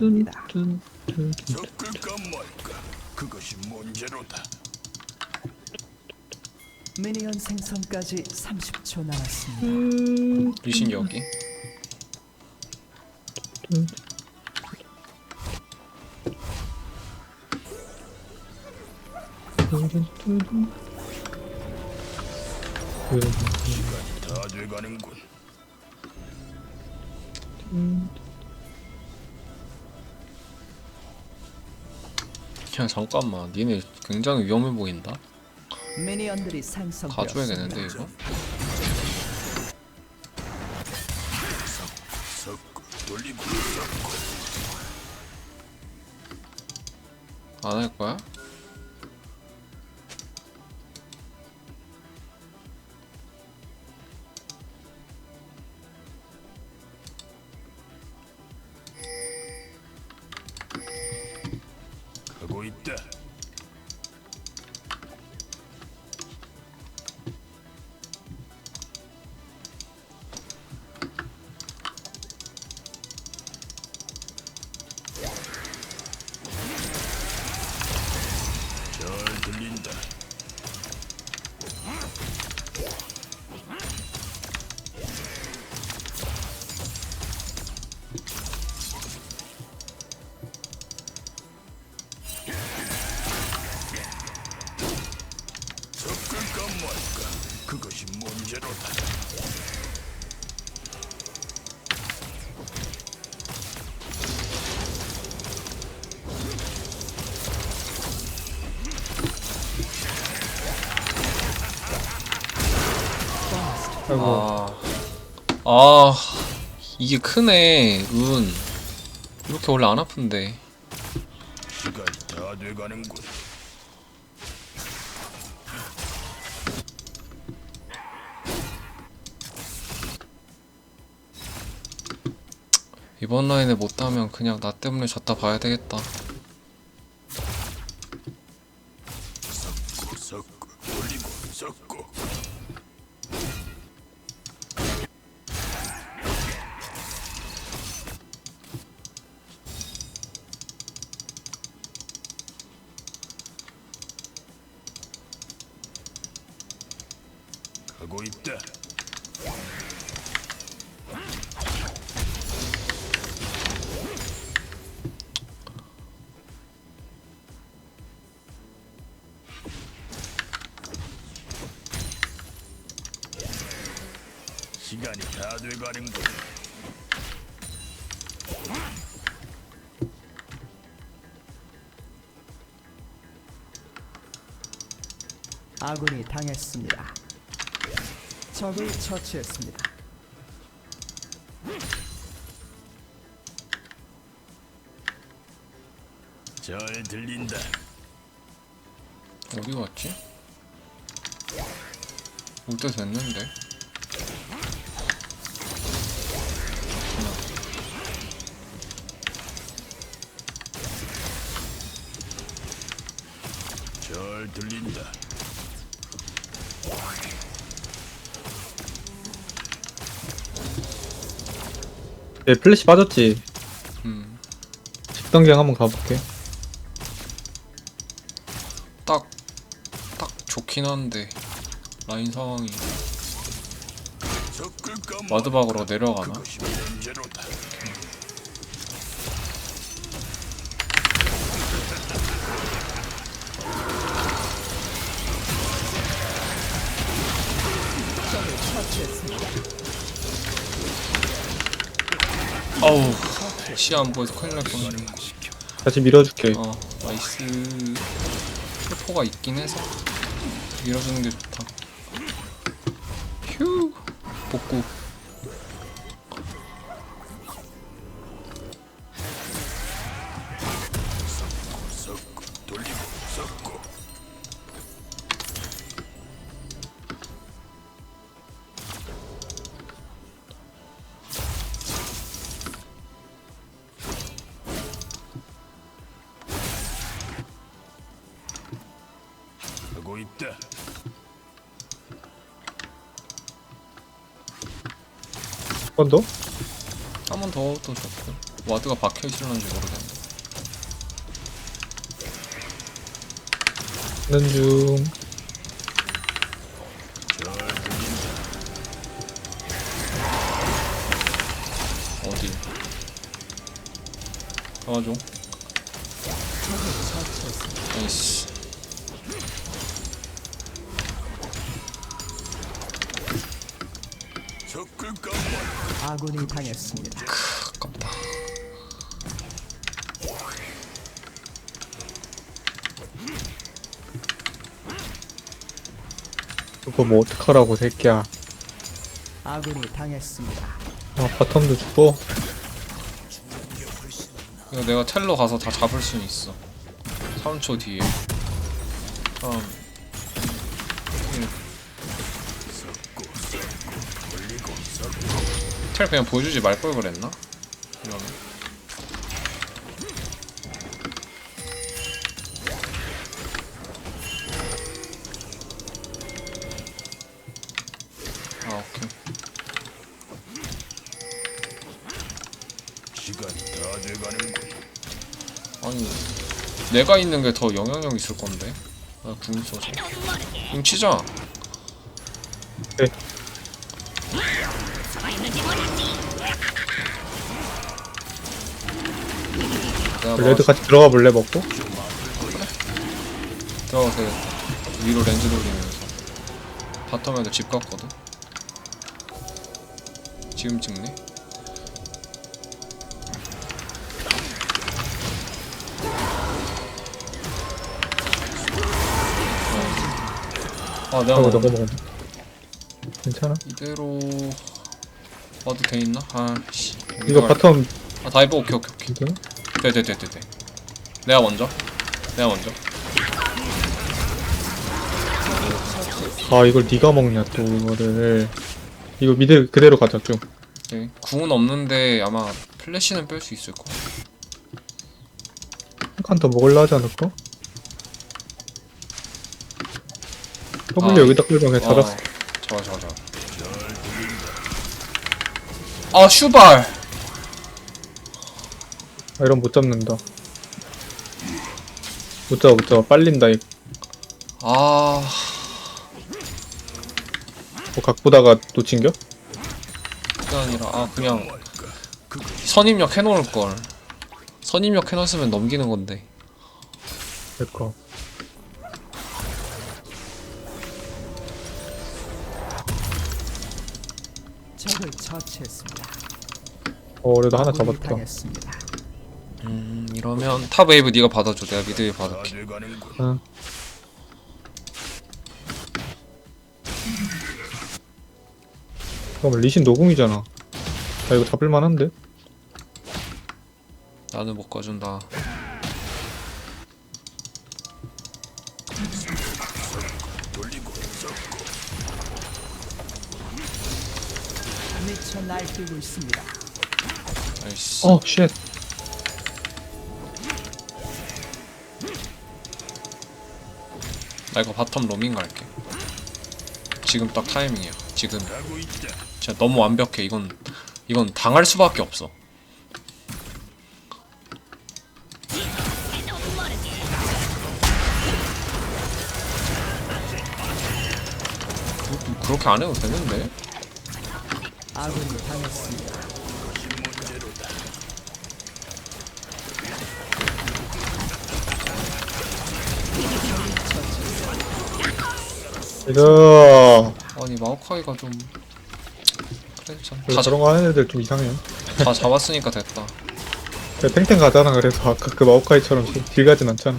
입니다. 섞을까 말까 그것이 문제로다 미니언 생성까지 30초 남았습니다. 리신 여기 다 돼가는군 그냥 잠깐만 니네 굉장히 위험해 보인다 미니언들이. 가줘야겠는데 이거 안 할 거야? 말까? 그것이 문제로다 아, 아 이게 크네 운. 이렇게 원래 안 아픈데. 시간이 다 돼가는군 이번 라인에 못 따면 그냥 나 때문에 졌다 봐야 되겠다. 하고 있다 가는군 아군이 당했습니다. 적을 처치했습니다. 잘 들린다 어디 갔지? 올때 됐는데 네, 플래시 빠졌지. 음, 직던경 한번 가볼게. 딱, 딱 좋긴 한데 라인 상황이 섞을까 와드박으로 내려가나? 아우 시야 안 보여서 큰일 날 뻔했네. 다시 밀어줄게. 어 나이스. 세포가 있긴 해서 밀어주는 게 좋다. 휴 복구 하고 있다 한 번 더? 한 번 더또 좋고 와드가 박혀 있을런지 모르겠네. 있는 중. 어디? 도와줘. 아이씨. 당했습니다. 아깝다. 그거 뭐 어떡하라고 새끼야. 아군이 당했습니다. 아 바텀도. 이거 내가 텔로 가서 다 잡을 수 있어. 3초 뒤에. 3, 1. 텔 그냥 보여주지 말 걸 그랬나? 이러면. 아 오케이. 시간이 다 돼가는군. 아니 내가 있는 게 더 영향력 있을 건데 나궁 써서 궁 치자 레드 막았어. 같이 들어가 볼래 먹고? 들어가서 되겠다 위로 렌즈 돌리면서 바텀에도 집 갔거든 지금 찍네 아 내가 뭐 너가 먹었네. 괜찮아? 이대로 와도 돼 있나? 아씨 이거 바텀 아 다이브 오케이 오케이 오케이 괜찮아? 네네네네네 내가 먼저 내가 먼저 아 이걸 네가 먹냐 또 이거를. 이거 미드 그대로 가자 좀. 오케이 궁은 없는데 아마 플래시는 뺄 수 있을 거야 한 칸 더 먹을라 하지 않을까? W 아, 여기다 끌면 그냥 잡았어. 잡아 잡아 잡아 아 슈발 아, 이런 못 잡는다. 못 잡아 못 잡아 빨린다 이거. 아 뭐 각보다가 또 징겨? 그게 아니라 아 그냥 선입력 해놓을 걸 선입력 해놨으면 넘기는 건데 될까? 어 그래도 하나 잡았다. 당했습니다. 음 이러면 탑 웨이브 네가 받아줘 내가 미드 웨이브 다 받을게 돼가는군. 응. 잠깐만 리신 노궁이잖아. 아 이거 잡을만한데? 나는 못 가준다 미쳐 날뛰고 있습니다. 아이씨 어 쉣. 나 이거 바텀 로밍 갈게 지금 딱 타이밍이야 지금. 진짜 너무 완벽해 이건 이건 당할 수밖에 없어 그- 그렇게 안 해도 되는데 아군이 당했습니다. 이거 아니 마오카이가 좀 그래 다, 저런 거 하는 애들 좀 이상해. 다 잡았으니까 됐다 그래, 탱탱 가잖아. 그래서 아까 그 마오카이처럼 딜 가진 않잖아.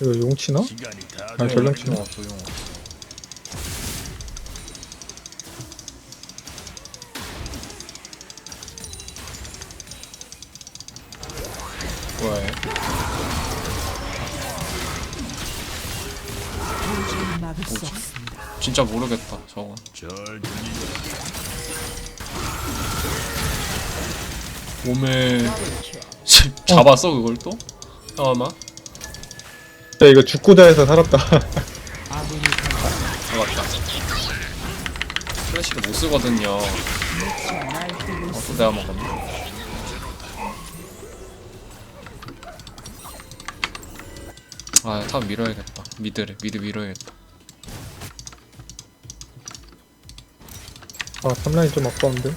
이거 용치나? 아. 전령 치나? 어 조용 없습니다. 진짜 모르겠다 들린다. 몸에. 잡았어 그걸 또? 잠깐만 야 이거 죽고자 해서 살았다. 잡았다 플래시를 못 쓰거든요 어, 또. 내가 먹었네 아탑 밀어야겠다. 미드를 미드 밀어야겠다. 아 3라인 좀 아까운데?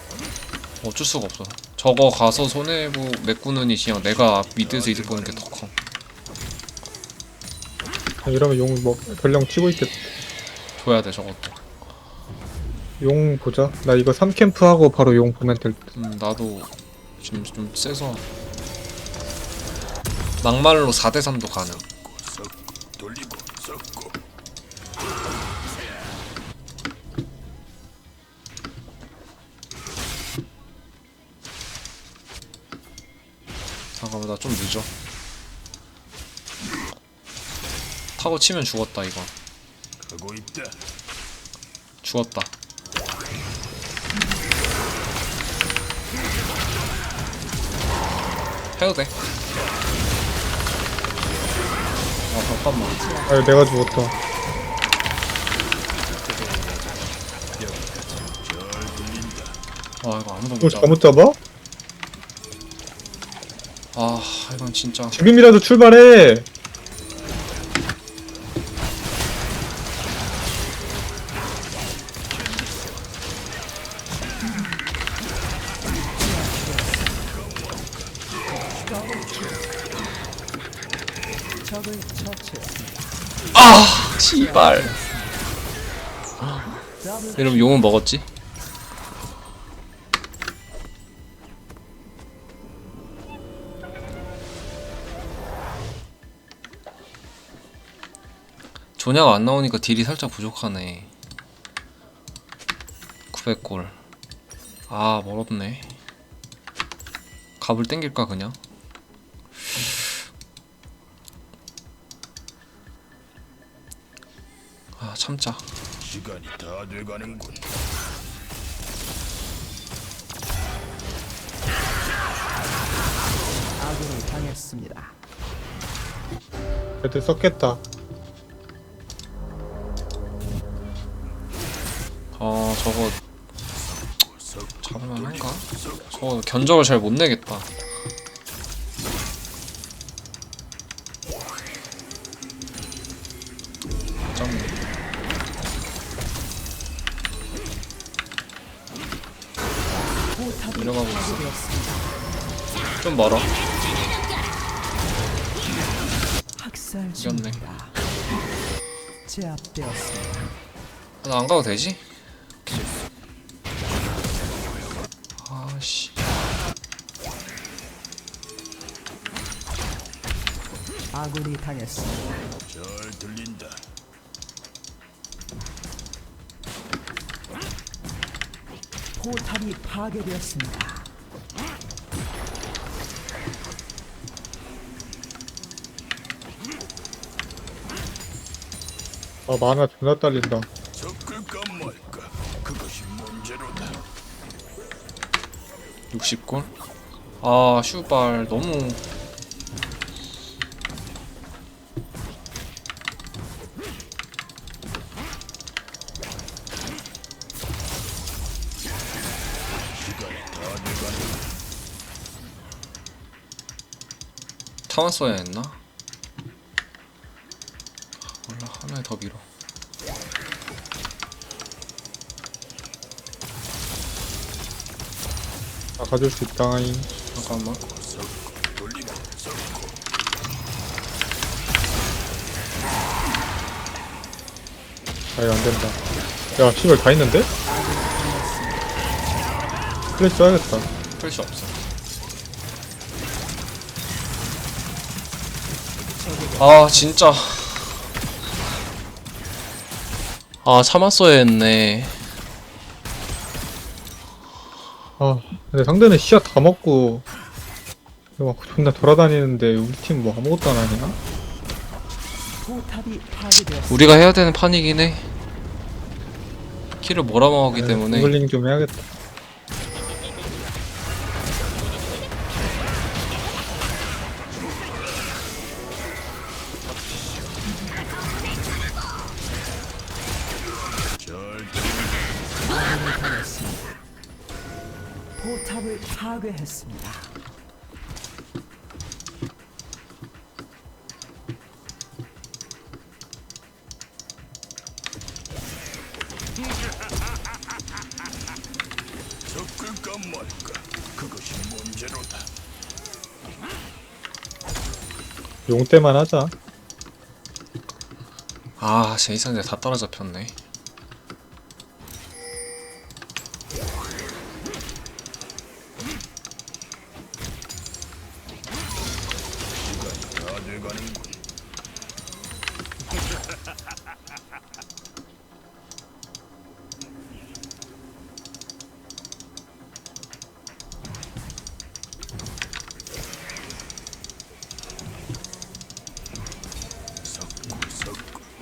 어쩔 수가 없어. 저거 가서 손해보 메꾸느니 그냥 내가 미드에서 이득 보는 게 더 커. 아, 이러면 용뭐 전령 치고 있겠다 줘야 돼 저것도. 용 보자. 나 이거 3캠프 하고 바로 용 보면 될 듯. 음 나도 지금 좀 세서. 막말로 4대3도 가능 타고 치면 죽었다 이거. 죽었다 해도 돼. 아 잠깐만. 아 내가 죽었다 아 이거 아무도 이거 못 잡아. 잘못 잡아? 아 이건 진짜. 지금이라도 출발해 더블 이러면 용은 먹었지? 조냐가 안 나오니까 딜이 살짝 부족하네 900골 아 멀었네 갑을 땡길까 그냥? 참자 시간이 다 돼가는군. 아군이 당했습니다. 애들 썼겠다 어 저거 섞고 잡으면 한가? 섞고 저거 견적을 잘 못 내겠다 내려가고 있어. 좀 멀어. 중입니다. 제압되었습니다. 나안 가도 되지? 아씨 아군이 당했습니다. 잘 들린다. 포탑이 파괴되었습니다. 아 만화 존나 딸린다 섞을까 말까. 그것이 문제로다. 60골? 아 슈발 너무 타원 써야 했나? 몰라 하나에 더 밀어. 아 가줄 수 있다잉. 잠깐만. 아이 안된다. 야 씨발 다 있는데? 플래시 써야겠다. 플래시 없어 아 진짜. 아 참았어야 했네. 아 근데 상대는 시야 다 먹고 막 존나 돌아다니는데 우리 팀 뭐 아무것도 안 하냐? 우리가 해야 되는 판이긴 해. 킬을 몰아먹었기 네, 때문에. 링좀 해야겠다 파괴했습니다. 섞을까 말까 그것이 문제로다 용 때만 하자. 아 제이슨데 다 따라잡혔네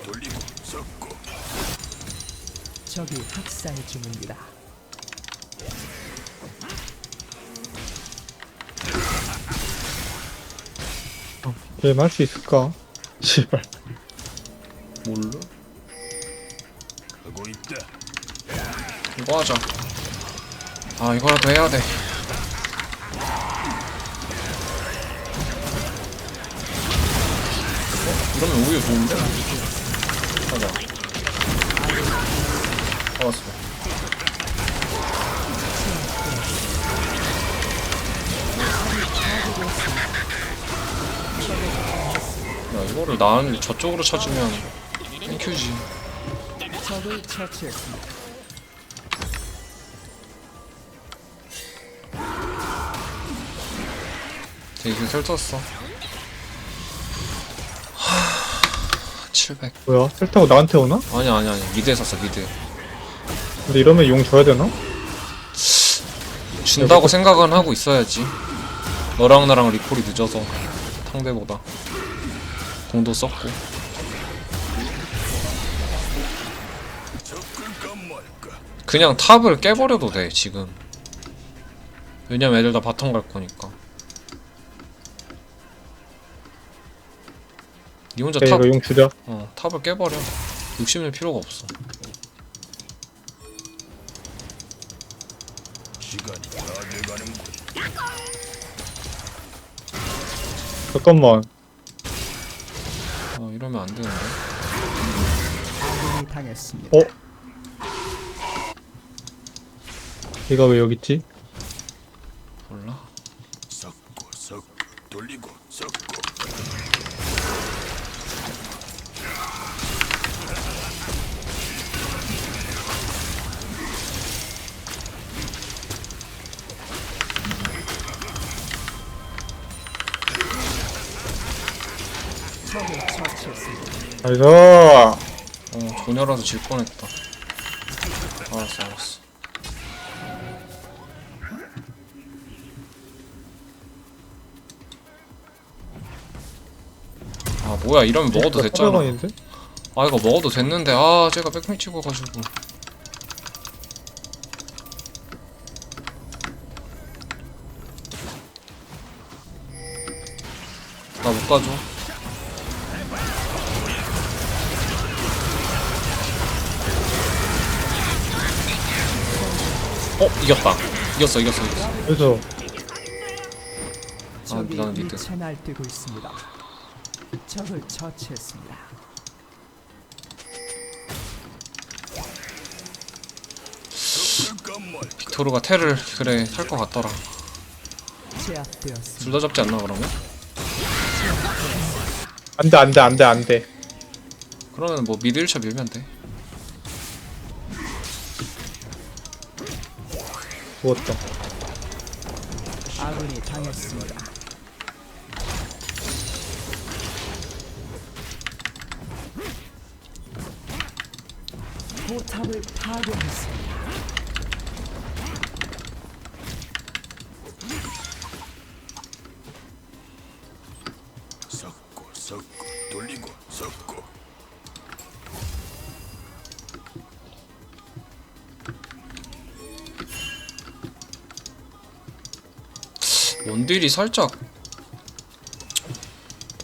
돌리고 섞고 적이 학살 중입니다. 게임 할 수 있을까? 씨발. 뭘로? 하고 있다 이거 하자 아 이거라도 해야 돼 어? 이러면 오히려 좋은데? 가자 잡았어. 야 이거를 나는 저쪽으로 찾으면 땡큐지. 적을 처치했습니다. 되게 설쳤어 700 뭐야? 셀 타고 나한테 오나? 아니 아니 아니. 미드에 샀어 미드 근데 이러면 용 줘야 되나? 준다고 생각은 하고 있어야지. 너랑 나랑 리콜이 늦어서 상대보다. 공도 썼고. 그냥 탑을 깨버려도 돼 지금. 왜냐면 애들 다 바텀 갈 거니까 니 혼자 야, 탑, 이거 용 주자. 어, 탑을 깨버려 욕심낼 필요가 없어 시간이 다 돼가는군 잠깐만. 어, 이러면 안 되는데 아군이 당했습니다. 어? 얘가 왜 여기 있지? 나이스. 어 조녀라서 질 뻔했다. 알았어 알았어. 아 뭐야 이러면 먹어도 됐잖아? 아 이거 먹어도 됐는데 아 제가 백미 찍어가지고. 나 못 가줘 어 이겼다 이겼어 이겼어 이겼어 그래서 적이 나는 밑에. 미쳐 날뛰고 있습니다. 적을 처치했습니다. 빅토르가 테를 그래 탈 것 같더라 제압되었습니다. 둘 다 잡지 않나 그러면? 안돼 안돼 안돼 안돼. 그러면 뭐 미드 1차 밀면 돼 죽었다. 아군이 당했습니다. 포탑을 파괴했습니다. 딜이 살짝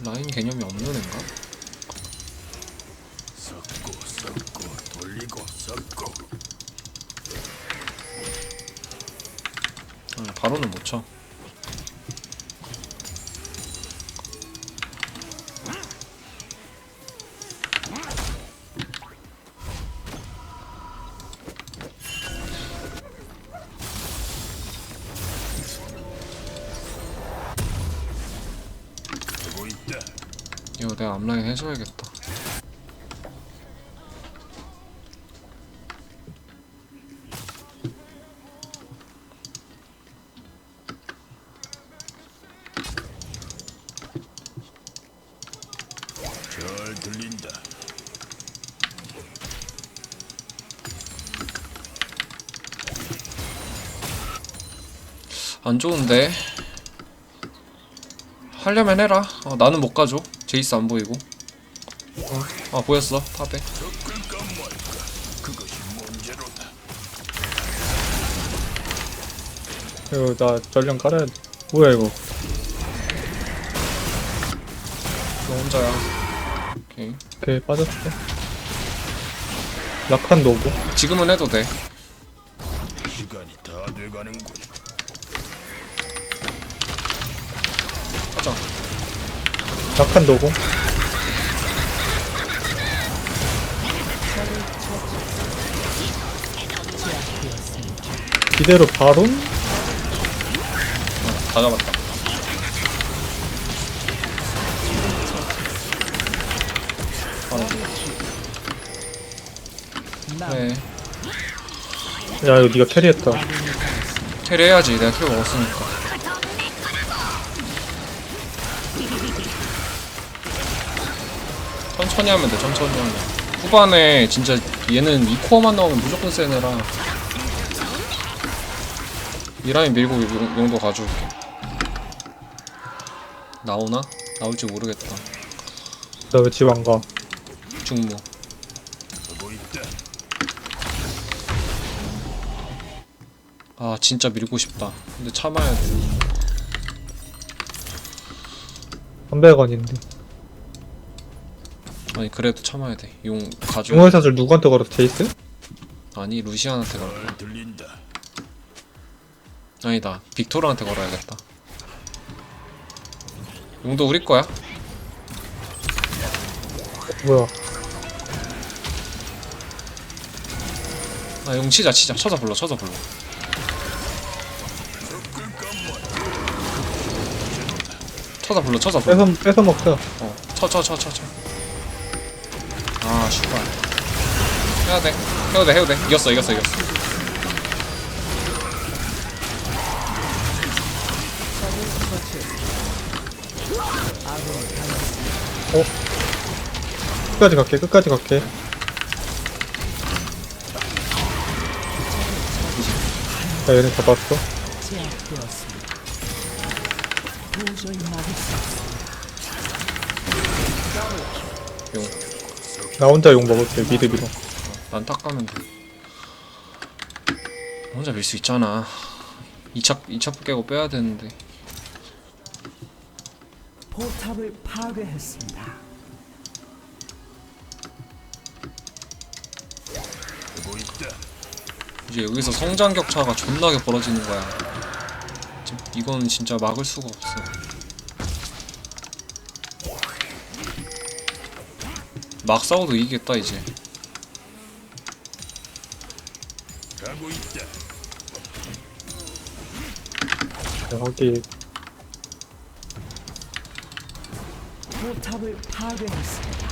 라인 개념이 없는 애인가? 섞고 섞고 돌리고 섞고 아, 바로는 못 쳐. 해줘야겠다. 잘 들린다. 안 좋은데. 하려면 해라. 어, 나는 못 가죠. 제이스 안 보이고. 아 보였어 탑에. 이거 나 전령 깔아야 돼. 뭐야 이거? 너 혼자야. 오케이. 오케이 빠졌어. 약한 노고. 지금은 해도 돼. 시간이 다 돼가는군. 하자. 약한 노고. 이대로 바로? 어, 다 잡았다. 남 그래. 야 이거 네가 캐리했다. 캐리 해야지. 내가 캐리 먹었으니까. 천천히 하면 돼. 천천히 하면. 후반에 진짜 얘는 이 코어만 나오면 무조건 센 애라. 이 라인 밀고 용, 용도 가져올게. 나오나? 나올지 모르겠다. 나 왜 집 안 가? 중무. 아 진짜 밀고 싶다. 근데 참아야 돼. 300원인데. 아니 그래도 참아야 돼. 용 가져. 용의 사슬 누구한테 걸었어? 제이스? 아니 루시안한테 걸어. 잘 들린다. 아니다. 빅토르한테 걸어야겠다. 용도 우리 거야? 뭐야? 아 용 치자 치자. 쳐서 불러 쳐서 불러. 쳐서 불러 쳐서 불러. 뺏어 뺏어 먹자. 어. 쳐쳐쳐쳐 쳐. 아 슈발. 해야 돼. 해도 돼 해도 돼. 이겼어 이겼어 이겼어. 끝까지 갈게. 끝까지 갈게. 나 얘네 잡았어. 용. 나 혼자 용 먹을게. 미드 밀어. 난딱 가면 돼. 혼자 밀 수 있잖아. 2차 2차 깨고 빼야 되는데. 포탑을 파괴했습니다. 있다. 이제 여기서 성장 격차가 존나게 벌어지는 거야. 지- 이건 진짜 막을 수가 없어. 막 싸워도 이기겠다 이제. 가고 있다. 여기 포탑을 파괴했습니다.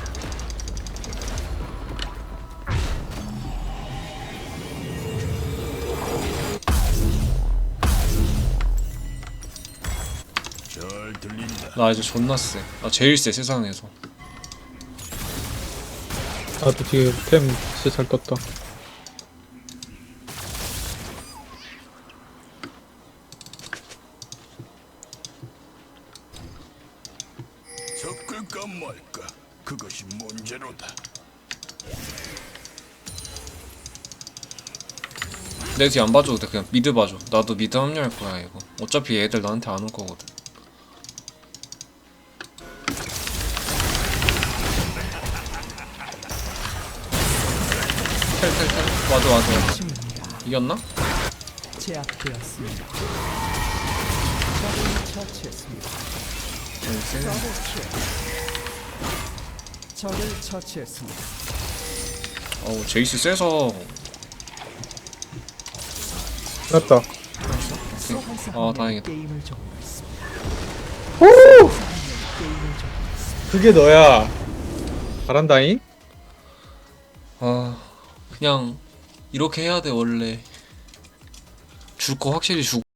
잘 들린다. 나 이제 존나 세. 나 제일 세 세상에서. 나도 지금 템 진짜 잘 떴다. 내뒤 안 봐줘도 돼. 그냥 미드 봐줘. 나도 미드 합류할 거야 이거. 어차피 얘들 나한테 안 올 거거든. 텔텔텔. 와줘. 아침입니다. 이겼나? 제압되었습니다. 적을 처치했습니다. 더블 킬. 적을 처치했습니다. 어우 제이스 세서 끝났다. 소환사 아, 한 다행이다. 오! 그게 너야. 잘한다잉? 아 그냥 이렇게 해야 돼 원래 줄 거 확실히 주고